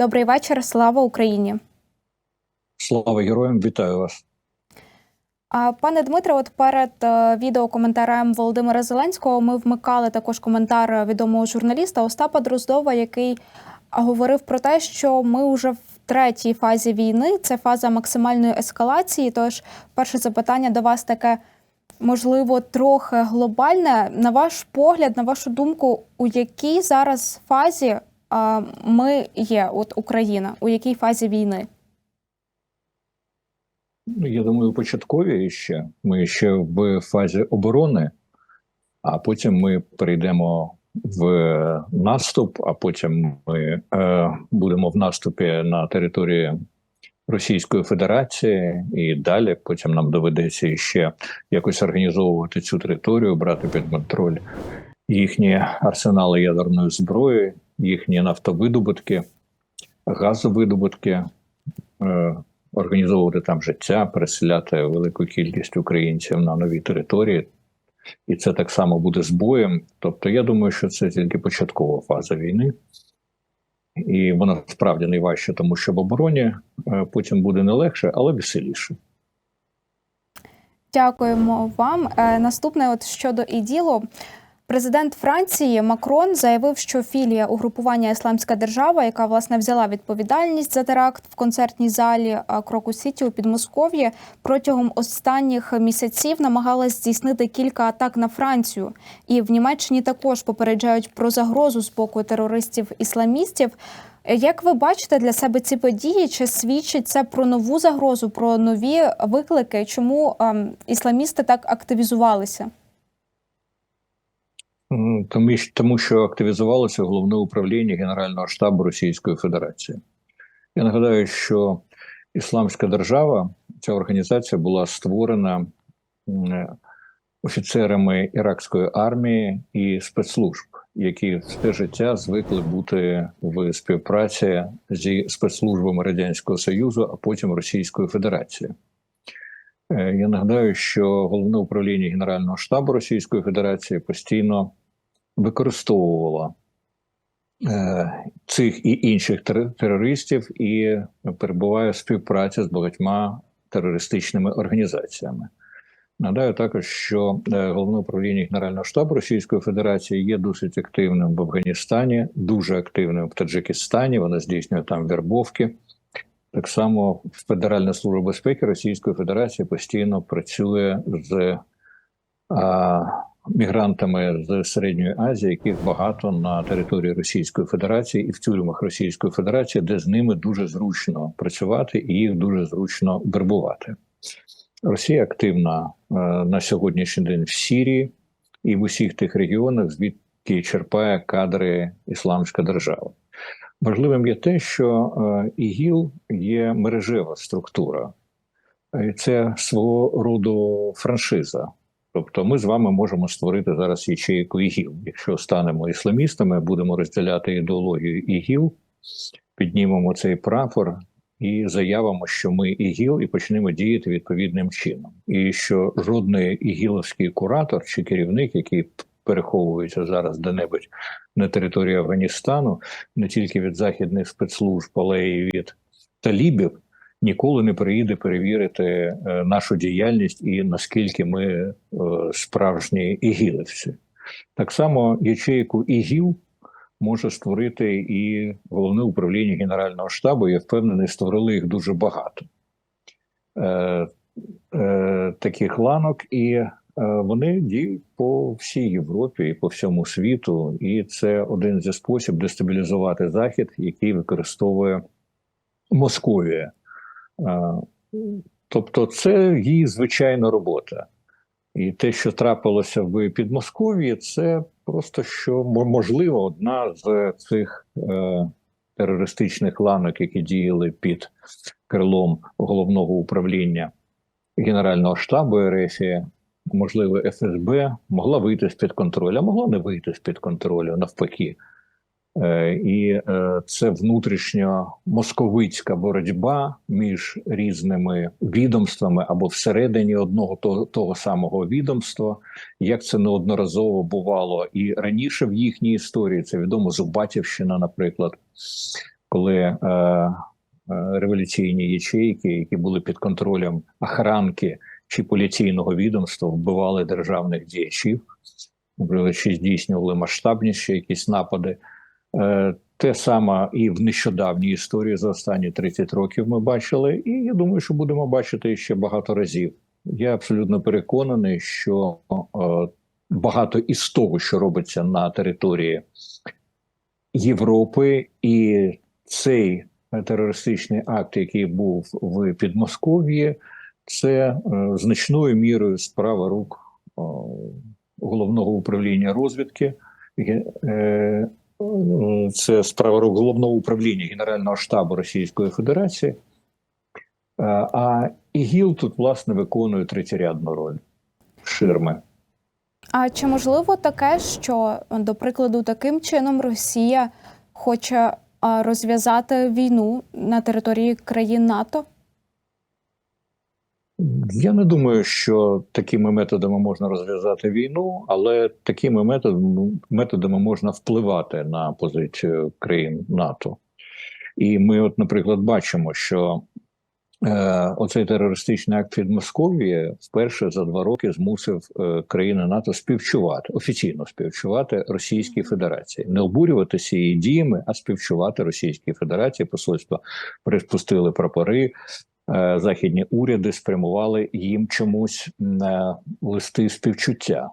Добрий вечір. Слава Україні. Слава героям, вітаю вас. Пане Дмитре, от перед е, відеокоментарем Володимира Зеленського ми вмикали також коментар відомого журналіста Остапа Дроздова, який говорив про те, що ми вже в третій фазі війни. Це фаза максимальної ескалації. Тож, перше запитання до вас таке можливо трохи глобальне. На ваш погляд, на вашу думку, у якій зараз фазі ми є, от Україна, у якій фазі війни? Ну, Я думаю, початкові ще. Ми ще в фазі оборони, а потім ми перейдемо в наступ, а потім ми е, будемо в наступі на території Російської Федерації, і далі потім нам доведеться ще якось організовувати цю територію, брати під контроль їхні арсенали ядерної зброї, їхні нафтовидобутки, газовидобутки. Е, організовувати там життя, переселяти велику кількість українців на нові території, і це так само буде збоєм. Тобто, я думаю, що це тільки початкова фаза війни, і вона справді найважча, тому що в обороні е, потім буде не легше, але веселіше. Дякуємо вам. Е, Наступне, от щодо іділу. Президент Франції Макрон заявив, що філія угрупування Ісламська держава, яка власне взяла відповідальність за теракт в концертній залі Крокус Сіті у Підмосков'ї, протягом останніх місяців намагалась здійснити кілька атак на Францію. І в Німеччині також попереджають про загрозу з боку терористів-ісламістів. Як ви бачите для себе ці події? Чи свідчить це про нову загрозу, про нові виклики? Чому ем, ісламісти так активізувалися? Тому, що активізувалося головне управління Генерального штабу Російської Федерації. Я нагадаю, що Ісламська держава, ця організація була створена офіцерами іракської армії і спецслужб, які все життя звикли бути в співпраці зі спецслужбами Радянського Союзу, а потім Російської Федерації. Я нагадаю, що головне управління Генерального штабу Російської Федерації постійно використовувало е, цих і інших терористів і перебуває в співпраці з багатьма терористичними організаціями. Нагадаю також, що е, головне управління Генерального штабу Російської Федерації є досить активним в Афганістані, дуже активним в Таджикистані. Вона здійснює там вербовки. Так само Федеральна служба безпеки Російської Федерації постійно працює з мігрантами з середньої Азії, яких багато на території Російської Федерації і в тюрмах Російської Федерації, де з ними дуже зручно працювати і їх дуже зручно вербувати. Росія активна е, на сьогоднішній день в Сірії і в усіх тих регіонах, звідки черпає кадри Ісламська держава. Важливим є те, що е, ІГІЛ є мережева структура, це свого роду франшиза. Тобто, ми з вами можемо створити зараз ячейку ІГІЛ. Якщо станемо ісламістами, будемо розділяти ідеологію ІГІЛ, піднімемо цей прапор і заявимо, що ми ІГІЛ, і почнемо діяти відповідним чином. І що жодний ігіловський куратор чи керівник, який переховується зараз де-небудь на території Афганістану, не тільки від західних спецслужб, але й від талібів, ніколи не приїде перевірити е, нашу діяльність і наскільки ми е, справжні ігілівці. Так само ячейку ігіл може створити і головне управління Генерального штабу. Я впевнений, створили їх дуже багато е, таких ланок, і вони діють по всій Європі і по всьому світу. І це один зі спосіб дестабілізувати Захід, який використовує Московія. Тобто, це її звичайна робота. І те, що трапилося в Підмосков'ї, це просто що можливо одна з цих е, терористичних ланок, які діяли під крилом головного управління Генерального штабу РФ, можливо, ФСБ, могла вийти з під контролю, а могла не вийти з під контролю навпаки. Е, і е, це внутрішньо московицька боротьба між різними відомствами або всередині одного того, того самого відомства, як це неодноразово бувало і раніше в їхній історії. Це відомо Зубатівщина, наприклад, коли е, е, революційні ячейки, які були під контролем охранки чи поліційного відомства, вбивали державних діячів, чи здійснювали масштабніші якісь напади. Е, те саме і в нещодавній історії за останні 30 років ми бачили, і я думаю, що будемо бачити ще багато разів. Я абсолютно переконаний, що е, багато із того, що робиться на території Європи, і цей терористичний акт, який був в Підмосков'ї, це е, значною мірою справа рук е, головного управління розвідки. Це справа рук головного управління Генерального штабу Російської Федерації. А ІГІЛ тут, власне, виконує третєрядну роль ширми. А чи можливо таке, що, до прикладу, таким чином Росія хоче розв'язати війну на території країн НАТО? Я не думаю, що такими методами можна розв'язати війну, але такими методами, методами можна впливати на позицію країн НАТО. І ми, от, наприклад, бачимо, що е, оцей терористичний акт від Московії вперше за два роки змусив е, країни НАТО співчувати, офіційно співчувати Російській Федерації, не обурюватися її діями, а співчувати Російській Федерації. Посольства приспустили прапори, західні уряди спрямували їм чомусь е, листи співчуття.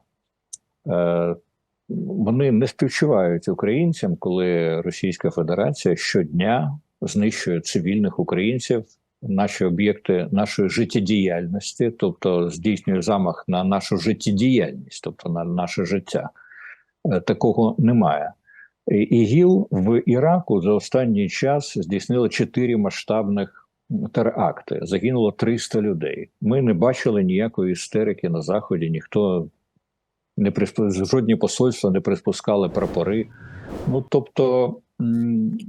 Е, Вони не співчувають українцям, коли Російська Федерація щодня знищує цивільних українців, наші об'єкти нашої життєдіяльності, тобто здійснює замах на нашу життєдіяльність, тобто на наше життя. Е, Такого немає. ІГІЛ в Іраку за останній час здійснило чотири масштабних теракти. Загинуло 300 людей. Ми не бачили ніякої істерики на заході. Ніхто не присп... жодні посольства не приспускали прапори. Ну тобто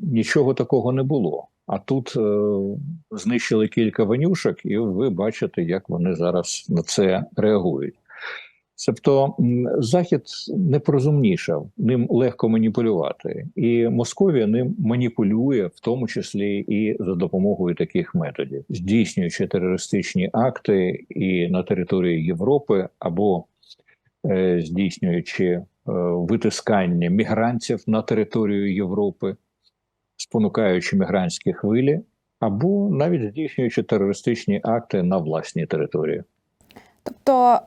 нічого такого не було. А тут е, знищили кілька ванюшок, і ви бачите, як вони зараз на це реагують. Тобто Захід не порозумнішав, ним легко маніпулювати, і Московія ним маніпулює, в тому числі і за допомогою таких методів, здійснюючи терористичні акти і на території Європи, або е, здійснюючи е, витискання мігрантів на територію Європи, спонукаючи мігрантські хвилі, або навіть здійснюючи терористичні акти на власній території. Тобто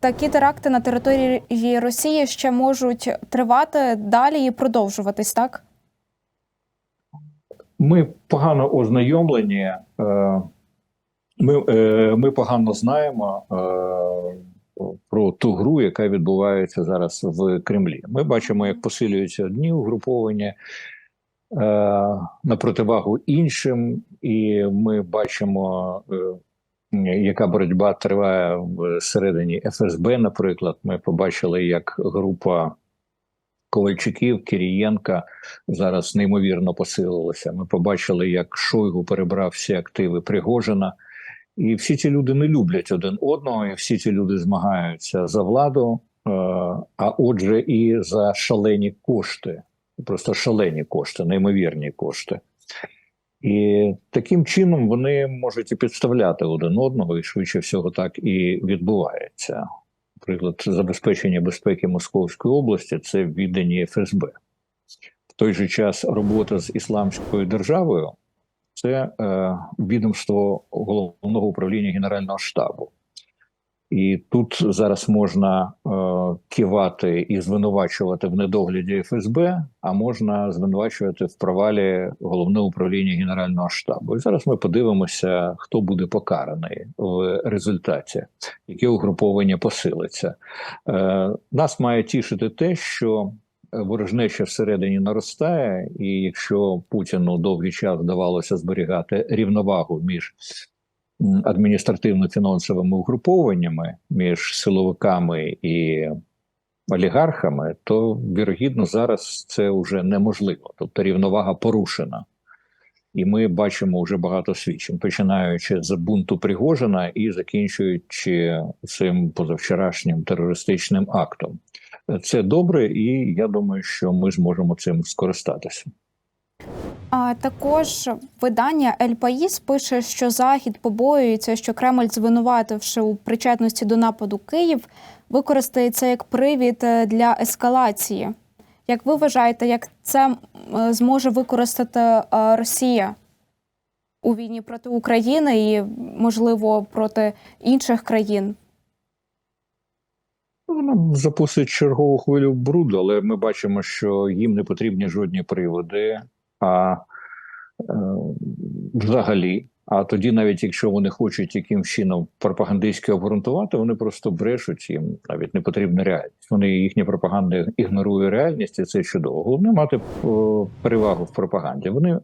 такі теракти на території Росії ще можуть тривати далі і продовжуватись, так? Ми погано ознайомлені, е, ми, е, ми погано знаємо е, про ту гру, яка відбувається зараз в Кремлі. Ми бачимо, як посилюються одні угруповання на противагу іншим, і ми бачимо, яка боротьба триває всередині ФСБ. Наприклад, ми побачили, як група Ковальчуків, Кирієнка зараз неймовірно посилилася. Ми побачили, як Шойгу перебрав всі активи Пригожина. І всі ці люди не люблять один одного, і всі ці люди змагаються за владу, е, а отже, і за шалені кошти, просто шалені кошти, неймовірні кошти. І таким чином вони можуть і підставляти один одного, і швидше всього так і відбувається. Наприклад, забезпечення безпеки Московської області це віддані ФСБ. В той же час робота з ісламською державою це е, відомство головного управління Генерального штабу. І тут зараз можна е, кивати і звинувачувати в недогляді ФСБ, а можна звинувачувати в провалі головного управління Генерального штабу. І зараз ми подивимося, хто буде покараний в результаті, яке угруповання посилиться. Е, нас має тішити те, що ворожнеча всередині наростає, і якщо Путіну довгий час вдавалося зберігати рівновагу між адміністративно-фінансовими угрупованнями, між силовиками і олігархами, то вірогідно зараз це вже неможливо. Тобто рівновага порушена. І ми бачимо вже багато свідчень, починаючи з бунту Пригожина і закінчуючи цим позавчорашнім терористичним актом. Це добре, і я думаю, що ми зможемо цим скористатися. А також видання «Ель Паїс» пише, що Захід побоюється, що Кремль, звинувативши у причетності до нападу Київ, використає це як привід е, для ескалації. Як ви вважаєте, як це е, зможе використати е, Росія у війні проти України і, можливо, проти інших країн? Вона запустить чергову хвилю бруду, але ми бачимо, що їм не потрібні жодні приводи. А е, взагалі, а тоді, навіть якщо вони хочуть яким чином пропагандистськи обґрунтувати, вони просто брешуть їм навіть не потрібна реальність. Вони їхня пропаганда ігнорує реальність, і це чудово. Головне мати перевагу в пропаганді. Вони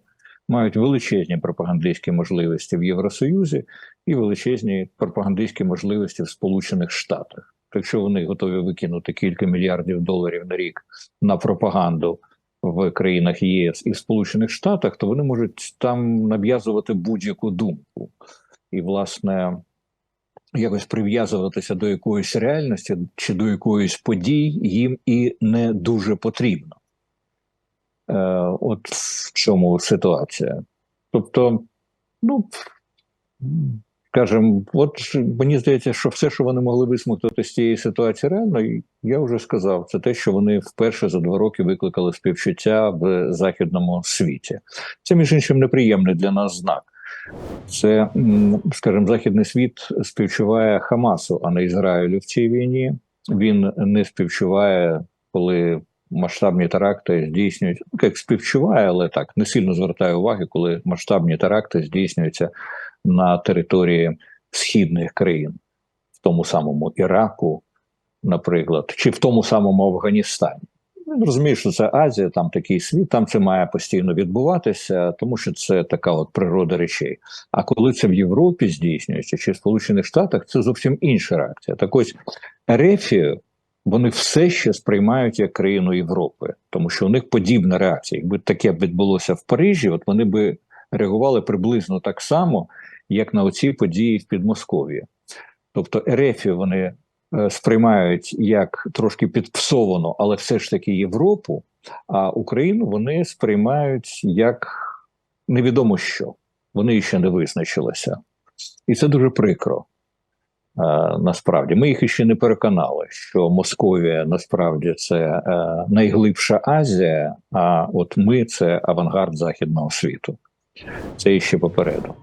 мають величезні пропагандистські можливості в Євросоюзі і величезні пропагандистські можливості в Сполучених Штатах. Якщо вони готові викинути кілька мільярдів доларів на рік на пропаганду в країнах ЄС і Сполучених Штатах, то вони можуть там нав'язувати будь-яку думку і, власне, якось прив'язуватися до якоїсь реальності чи до якоїсь подій їм і не дуже потрібно. Е, От в чому ситуація. Тобто, ну скажімо, от мені здається, що все, що вони могли висмоктати з цієї ситуації, реально, я вже сказав, це те, що вони вперше за два роки викликали співчуття в західному світі. Це між іншим неприємний для нас знак. Це, скажімо, західний світ співчуває Хамасу, а не Ізраїлю в цій війні. Він не співчуває, коли масштабні теракти здійснюють, ну, як співчуває, але так не сильно звертає уваги, коли масштабні теракти здійснюються на території східних країн, в тому самому Іраку, наприклад, чи в тому самому Афганістані. Він розуміє, що це Азія, там такий світ, там це має постійно відбуватися, тому що це така от природа речей. А коли це в Європі здійснюється чи в Сполучених Штатах, це зовсім інша реакція. Так ось Ерефію вони все ще сприймають як країну Європи, тому що у них подібна реакція. Якби таке відбулося в Парижі, от вони би реагували приблизно так само, як на оці події в Підмосков'ї. Тобто Ерефію вони е, сприймають як трошки підпсовану, але все ж таки Європу, а Україну вони сприймають як невідомо що. Вони ще не визначилися. І це дуже прикро. Е, насправді ми їх іще не переконали, що Московія насправді це е, найглибша Азія, а от ми це авангард західного світу. Це іще попереду.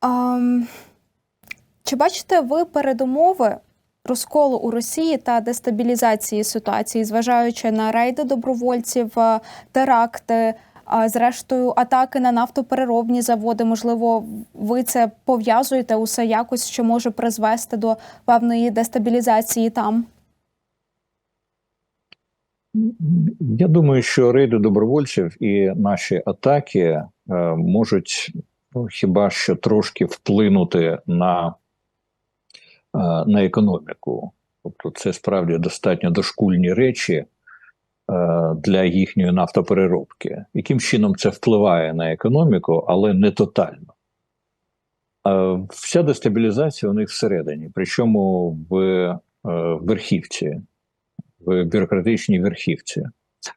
А, чи бачите ви передумови розколу у Росії та дестабілізації ситуації, зважаючи на рейди добровольців, е, теракти, а, зрештою, атаки на нафтопереробні заводи? Можливо, ви це пов'язуєте усе якось, що може призвести до певної дестабілізації там? Я думаю, що рейди добровольців і наші атаки е, можуть ну, хіба що трошки вплинути на, е, на економіку. Тобто, це справді достатньо дошкульні речі е, для їхньої нафтопереробки. Яким чином це впливає на економіку, але не тотально. Вся дестабілізація у них всередині, причому в верхівці в бюрократичній верхівці.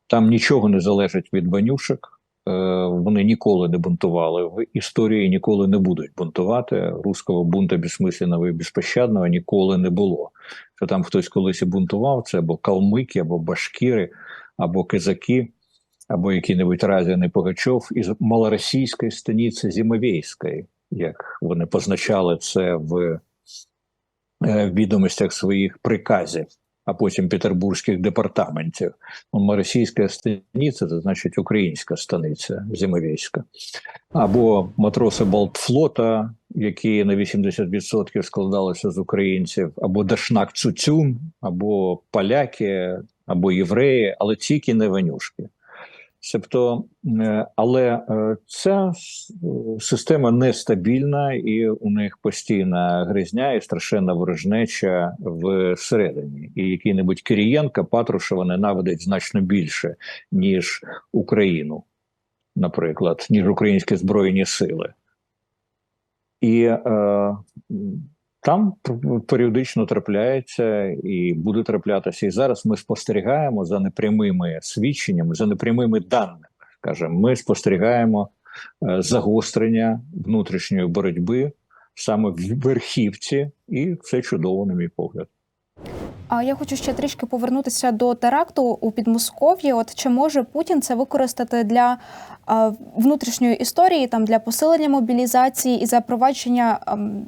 Там нічого не залежить від банюшок. Е, Вони ніколи не бунтували в історії, ніколи не будуть бунтувати. Руського бунта безсмисленного і безпощадного ніколи не було. Що там хтось колись і бунтував, це або калмики, або башкіри, або кизаки, або який-небудь Разяний Пугачов із малоросійської станиці Зимовейської, як вони позначали це в е, відомостях своїх приказів а потім петербурзьких департаментів. Ну, Російська станиця це значить українська станиця Зимовійська. Або матроси Балтфлота, які на 80% складалися з українців, або Дашнак Цуцюн, або поляки, або євреї, але тільки не ванюшки. Тобто, е, але е, ця система нестабільна, і у них постійна гризня і страшенна ворожнеча всередині. І який-небудь Кирієнка Патрушева ненавидить значно більше, ніж Україну, наприклад, ніж українські збройні сили. І е, Там періодично трапляється і буде траплятися. І зараз ми спостерігаємо за непрямими свідченнями, за непрямими даними. Скажімо, ми спостерігаємо е, загострення внутрішньої боротьби саме в верхівці, і це чудово, на мій погляд. А я хочу ще трішки повернутися до теракту у Підмосков'ї. От чи може Путін це використати для внутрішньої історії, там для посилення мобілізації і запровадження ам,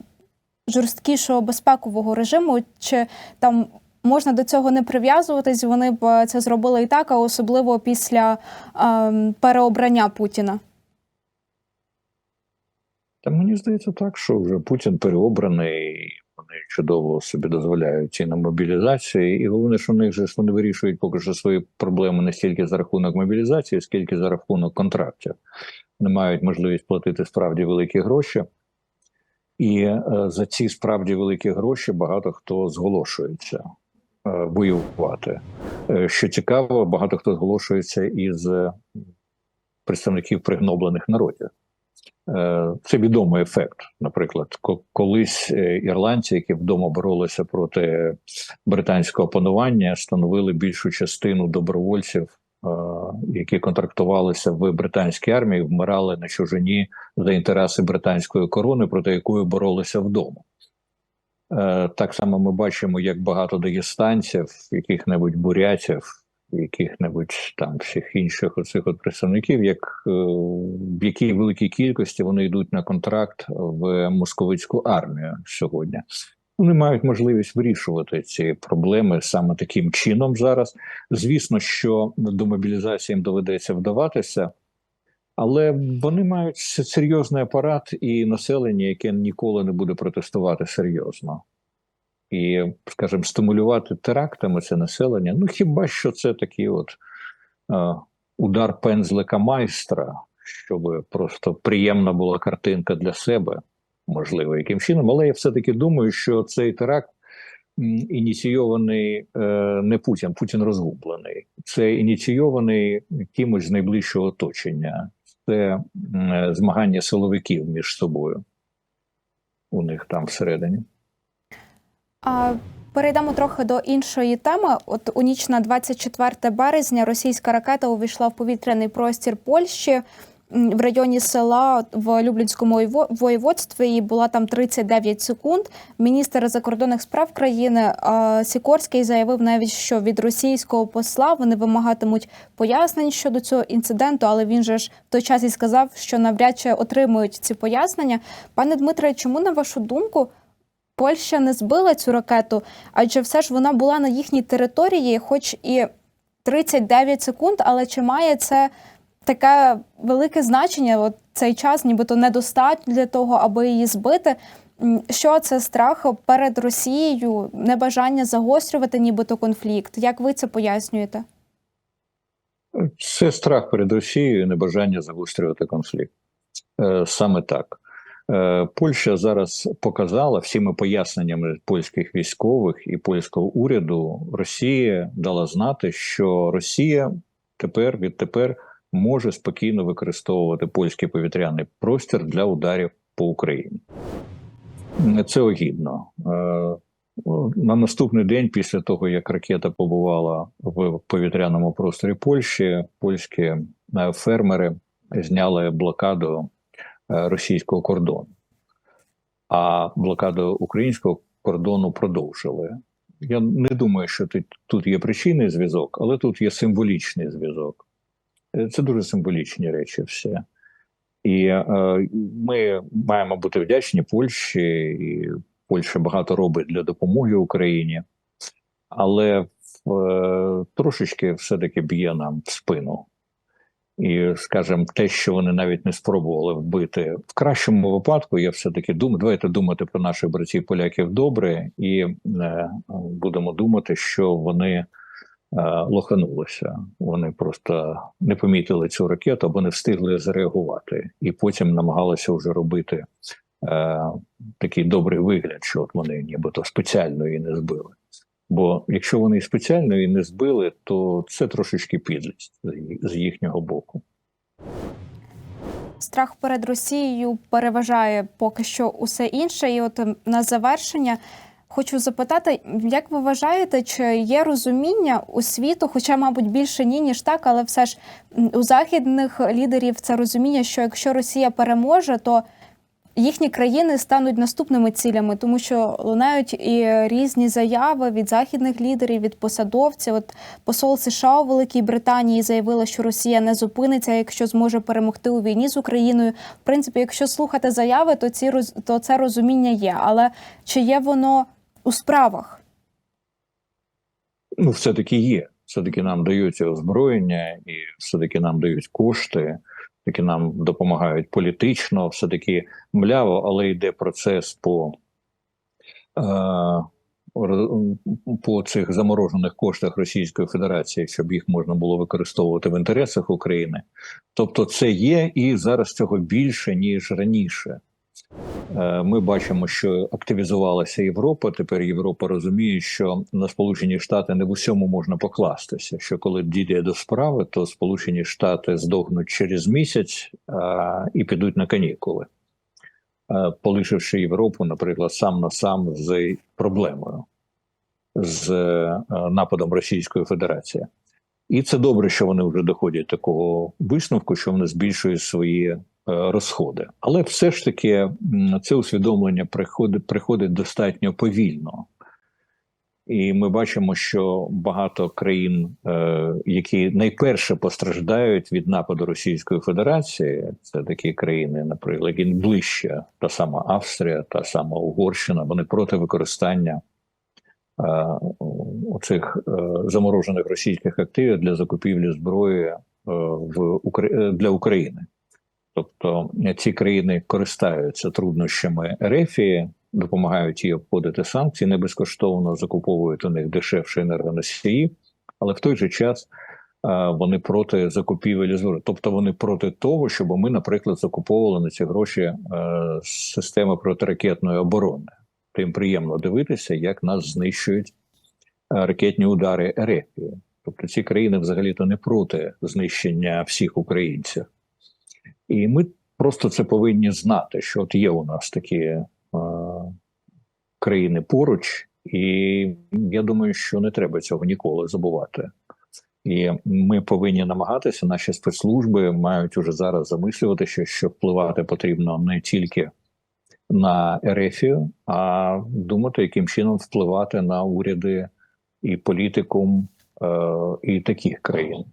жорсткішого безпекового режиму? Чи там можна до цього не прив'язуватись? Вони б е, це зробили і так, а особливо після ам, переобрання Путіна? Та мені здається так, що вже Путін переобраний, вони чудово собі дозволяють і на мобілізації, і головне, що в них же ж вони вирішують поки що свої проблеми не стільки за рахунок мобілізації, скільки за рахунок контрактів. Вони мають можливість платити справді великі гроші, і е, за ці справді великі гроші багато хто зголошується е, воювати. Е, що цікаво, багато хто зголошується із представників пригноблених народів. Це відомий ефект. Наприклад, колись ірландці, які вдома боролися проти британського панування, становили більшу частину добровольців, які контрактувалися в британській армії, вмирали на чужині за інтереси британської корони, проти якої боролися вдома. Е, Так само ми бачимо, як багато дагестанців, яких-небудь бурятів, яких-небудь там всіх інших оцих от представників, як е, в якій великій кількості вони йдуть на контракт в московицьку армію сьогодні. Вони мають можливість вирішувати ці проблеми саме таким чином зараз. Звісно, що до мобілізації їм доведеться вдаватися, але вони мають серйозний апарат і населення, яке ніколи не буде протестувати серйозно. І, скажімо, стимулювати терактами це населення. Ну хіба що це такий от е, удар пензлика майстра, щоб просто приємна була картинка для себе, можливо, яким чином. Але я все-таки думаю, що цей теракт ініційований е, не Путін, Путін розгублений. Це ініційований кимось з найближчого оточення. Це змагання силовиків між собою. У них там всередині. А перейдемо трохи до іншої теми. От у ніч на 24 березня російська ракета увійшла в повітряний простір Польщі в районі села в Люблінському воєводстві. Була там 39 секунд. Міністр закордонних справ країни Сікорський заявив навіть, що від російського посла вони вимагатимуть пояснень щодо цього інциденту, але він же ж в той час і сказав, що навряд чи отримують ці пояснення. Пане Дмитре, чому на вашу думку? Польща не збила цю ракету, адже все ж вона була на їхній території, хоч і 39 секунд, але чи має це таке велике значення? От цей час, нібито недостатньо для того, аби її збити. Що це страх перед Росією, небажання загострювати нібито конфлікт? Як ви це пояснюєте? Це страх перед Росією, небажання загострювати конфлікт. Е, Саме так. Е, Польща зараз показала всіма поясненнями польських військових і польського уряду. Росія дала знати, що Росія тепер відтепер може спокійно використовувати польський повітряний простір для ударів по Україні. Це огідно. Е, на наступний день, після того як ракета побувала в повітряному просторі Польщі, польські е, фермери зняли блокаду е, російського кордону, а блокаду українського кордону продовжили. Я не думаю, що тут є причинний зв'язок, але тут є символічний зв'язок. Е, Це дуже символічні речі все. І е, ми маємо бути вдячні Польщі, і Польща багато робить для допомоги Україні, але е, трошечки все-таки б'є нам в спину. І, скажімо, те, що вони навіть не спробували вбити в кращому випадку, я все-таки думаю, давайте думати про наших братів поляків добре, і е, будемо думати, що вони лоханулися. Вони просто не помітили цю ракету або не встигли зреагувати, і потім намагалися вже робити е, такий добрий вигляд, що от вони нібито спеціально її не збили. Бо якщо вони спеціально її не збили, то це трошечки підлість з їхнього боку. страх перед Росією переважає поки що усе інше. І от ем, на завершення хочу запитати, як ви вважаєте, чи є розуміння у світу, хоча, мабуть, більше ні, ніж так, але все ж у західних лідерів це розуміння, що якщо Росія переможе, то їхні країни стануть наступними цілями, тому що лунають і різні заяви від західних лідерів, від посадовців. От посол США у Великій Британії заявила, що Росія не зупиниться, якщо зможе перемогти у війні з Україною. В принципі, якщо слухати заяви, то ці то це розуміння є. Але чи є воно у справах? Ну, все-таки є. Все-таки нам дають озброєння, і все-таки нам дають кошти, таки нам допомагають політично, все-таки мляво, але йде процес по, е, по цих заморожених коштах Російської Федерації, щоб їх можна було використовувати в інтересах України. Тобто, це є, і зараз цього більше ніж раніше. Е, Ми бачимо, що активізувалася Європа. Тепер Європа розуміє, що на Сполучені Штати не в усьому можна покластися. Що коли дійде до справи, то Сполучені Штати здохнуть через місяць а, і підуть на канікули, Е, полишивши Європу, наприклад, сам на сам з проблемою з е, нападом Російської Федерації. І це добре, що вони вже доходять до такого висновку, що вони збільшують свої е, розходи. Але все ж таки це усвідомлення приходить, приходить достатньо повільно. І ми бачимо, що багато країн, е, які найперше постраждають від нападу Російської Федерації, це такі країни, наприклад, ближче, та сама Австрія, та сама Угорщина, вони проти використання е, оцих е, заморожених російських активів для закупівлі зброї е, в е, для України. Тобто е, ці країни користаються труднощами Ерефії, допомагають їй обходити санкції, не безкоштовно закуповують у них дешевші енергоносії, але в той же час е, вони проти закупівель зброї. Тобто вони проти того, щоб ми, наприклад, закуповували на ці гроші е, системи протиракетної оборони. Тим приємно дивитися, як нас знищують ракетні удари Ерефії. Тобто ці країни взагалі-то не проти знищення всіх українців. І ми просто це повинні знати, що от є у нас такі е, країни поруч, і я думаю, що не треба цього ніколи забувати. І ми повинні намагатися, наші спецслужби мають уже зараз замислюватися, що впливати потрібно не тільки на Ерефію, а думати, яким чином впливати на уряди і політикум е, і таких країн.